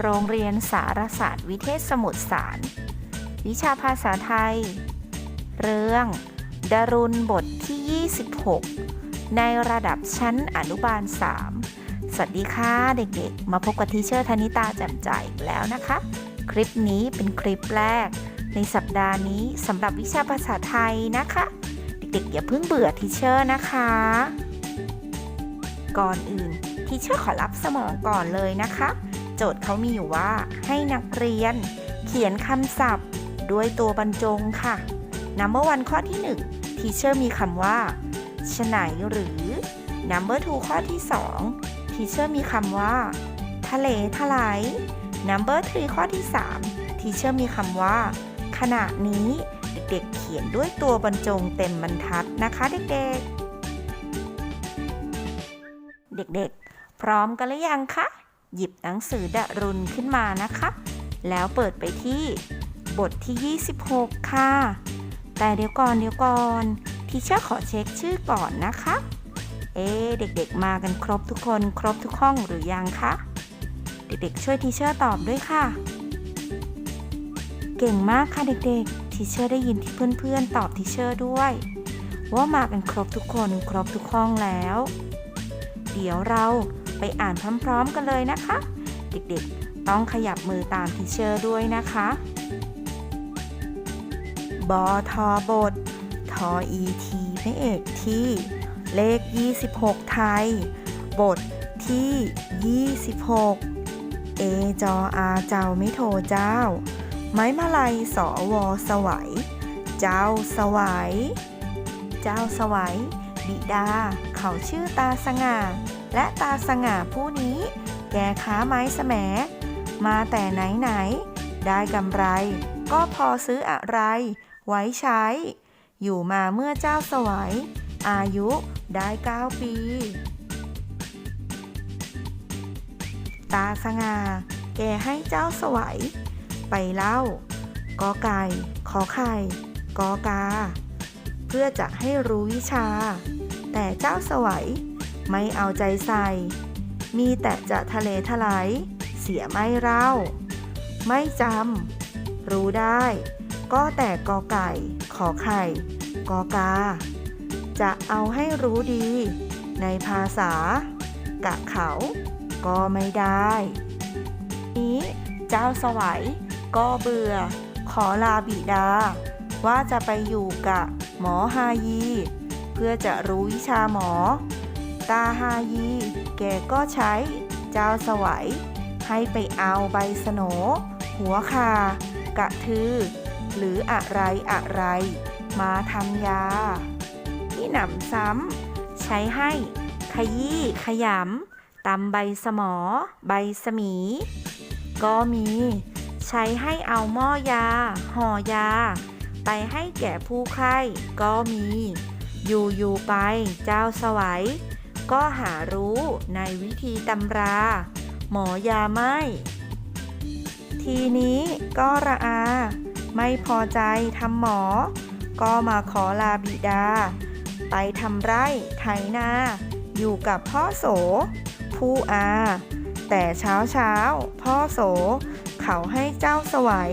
โรงเรียนสารศาสตร์วิเทศสมุทรสาร วิชาภาษาไทย เรื่องดารุณบทที่ 26 ในระดับชั้นอนุบาล 3 สวัสดีค่ะเด็กๆ มาพบกับทีเชอร์ธนิตาแจ่มใจอีกแล้วนะคะ คลิปนี้เป็นคลิปแรก ในสัปดาห์นี้สำหรับวิชาภาษาไทยนะคะ เด็กๆ อย่าเพิ่งเบื่อทีเชอร์นะคะ ก่อนอื่นทีเชอร์ขอรับสมองก่อนเลยนะคะ โจทย์เขามีอยู่ว่า ให้นักเรียน เขียนคำศัพท์ ด้วยตัวบรรจงค่ะ number one ข้อที่1ทีเชอร์มีคำว่าฉไหนหรือ number two ข้อที่2ทีเชอร์มีคำว่า ทะเลทลาย number three ข้อที่3ทีเชอร์มีคำว่า ขณะนี้เด็กๆเขียนด้วยตัวบรรจงเต็มบรรทัดนะคะเด็กๆ เด็กๆ พร้อมกันหรือยังคะ หยิบหนังสือดรุณขึ้นมานะคะ แล้วเปิดไปที่บทที่ 26 ค่ะ แต่เดี๋ยวก่อนเดี๋ยวก่อนทีเชอร์ขอเช็คชื่อก่อนนะคะ เอ๊เด็กๆมากันครบทุกคนครบทุกห้องหรือยังคะ เด็กๆช่วยทีเชอร์ตอบด้วยค่ะ เก่งมากค่ะเด็กๆทีเชอร์ได้ยินที่เพื่อนๆตอบทีเชอร์ด้วย ว่ามากันครบทุกคนครบทุกห้องแล้ว เดี๋ยวเรา ไปอ่านพร้อมๆกันเลยนะคะ เด็กๆ ต้องขยับมือตามทีเชอร์ด้วยนะคะ บอทอบท ทออีทีพระเอกที่ เลข 26 ไทย บทที่ 26 เอจออาเจ้าไม่โทเจ้า ไม้มาลัยสอวอสวัย เจ้าสวัย เจ้าสวัยบิดา เขาชื่อตาสง่า และตาสง่าผู้นี้ แกค้าไม้แสมมาแต่ไหนไหน ได้กำไร ก็พอซื้ออะไร ไว้ใช้ อยู่มาเมื่อเจ้าสวัยอายุได้เก้าปี ตาสง่าแกให้เจ้าสวัยไปเล่ากอไก่ ขอไข่กอกา เพื่อจะให้รู้วิชา แต่เจ้าสวัย ไม่เอาใจใส่ มีแต่จะทะเลทลายเสียไม่เล่า ไม่จำ รู้ได้ ก็แต่กอไก่ ขอไข่ กอกา จะเอาให้รู้ดี ในภาษา กะเขา ก็ไม่ได้ นี้เจ้าสวัยก็เบื่อ ขอลาบิดา ว่าจะไปอยู่กับหมอฮายี เพื่อจะรู้วิชาหมอ ตาฮายี แกก็ใช้เจ้าสวัย ให้ไปเอาใบสโน หัวคา กระทือ หรืออะไรอะไร มาทำยาที่หนำซ้ำ ใช้ให้ขยี้ขยำตำใบสมอ ใบสมี ก็มี ใช้ให้เอาหม้อยา ห่อยา ไปให้แก่ผู้ไข้ก็มี อยู่อยู่ไปเจ้าสวัย ก็หารู้ในวิธีตำรา หมอยาไม่ ทีนี้ก็ระอา ไม่พอใจทำหมอ ก็มาขอลาบิดา ไปทำไร่ไถนา อยู่กับพ่อโส ผู้อา แต่เช้าเช้าพ่อโส เขาให้เจ้าสวัย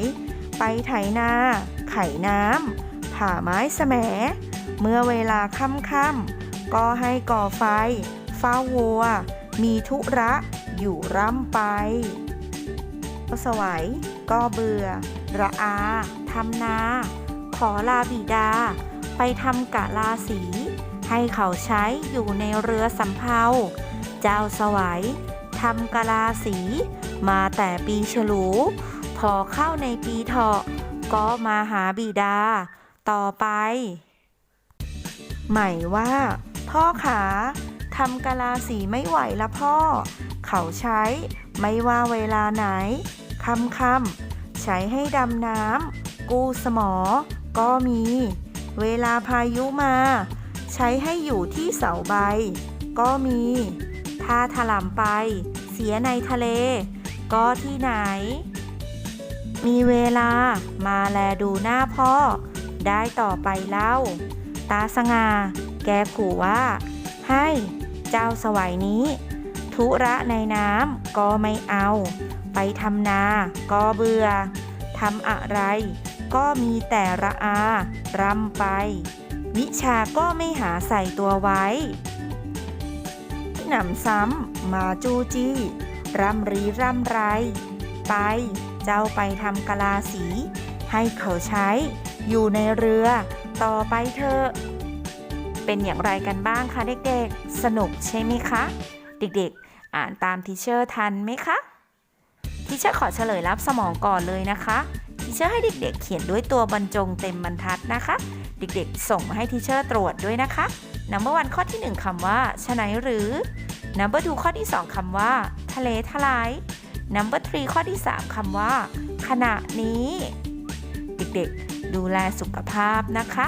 ไปไถนา ไข่น้ำผ่าไม้แสม เมื่อเวลาค่ำๆ ก็ให้ก่อไฟ เฝ้าวัว มีธุระอยู่ร่ำไปสวัยก็เบื่อ ระอา ทำนา ขอลาบิดา ไปทำกะลาสี ให้เขาใช้อยู่ในเรือสำเภา เจ้าสวัยทำกะลาสี มาแต่ปีฉลู พอเข้าในปีเถาะ ก็มาหาบิดา ต่อไป หม่ว่า พ่อขาทำกะลาสีไม่ไหวละพ่อ เขาใช้ไม่ว่าเวลาไหนคำคำใช้ให้ดำน้ำกู้สมอ ก็มี เวลาพายุมา ใช้ให้อยู่ที่เสาใบ ก็มี ถ้าถลำไป เสียในทะเล ก็ที่ไหน มีเวลามาแลดูหน้าพ่อ ได้ต่อไปเล่า ตาสง่า แกขู่ว่า ให้เจ้าสวัยนี้ ธุระในน้ำก็ไม่เอา ไปทำนา ก็เบื่อทำอะไร ก็มีแต่ระอารำไป วิชาก็ไม่หาใส่ตัวไว้หนำซ้ำมาจูจี้ร่ำรีร่ำไร ไป เจ้าไปทำกะลาสี ให้เขาใช้ อยู่ในเรือ ต่อไปเถอะ เป็นอย่างไรกันบ้างคะเด็กๆ สนุกใช่ไหมคะ เด็กๆ อ่านตามทีเชอร์ทันไหมคะทีเชอร์ขอเฉลยรับสมองก่อนเลยนะคะทีเชอร์ให้เด็กๆ เขียนด้วยตัวบรรจงเต็มบรรทัดนะคะ เด็กๆ ส่งมาให้ทีเชอร์ตรวจด้วยนะคะ number one ข้อที่ 1คำว่าชะไหนหรือ number two ข้อที่ 2คำว่า ทะเลทลาย number three ข้อที่ 3คำว่า ขณะนี้ เด็กๆ ดูแลสุขภาพนะคะ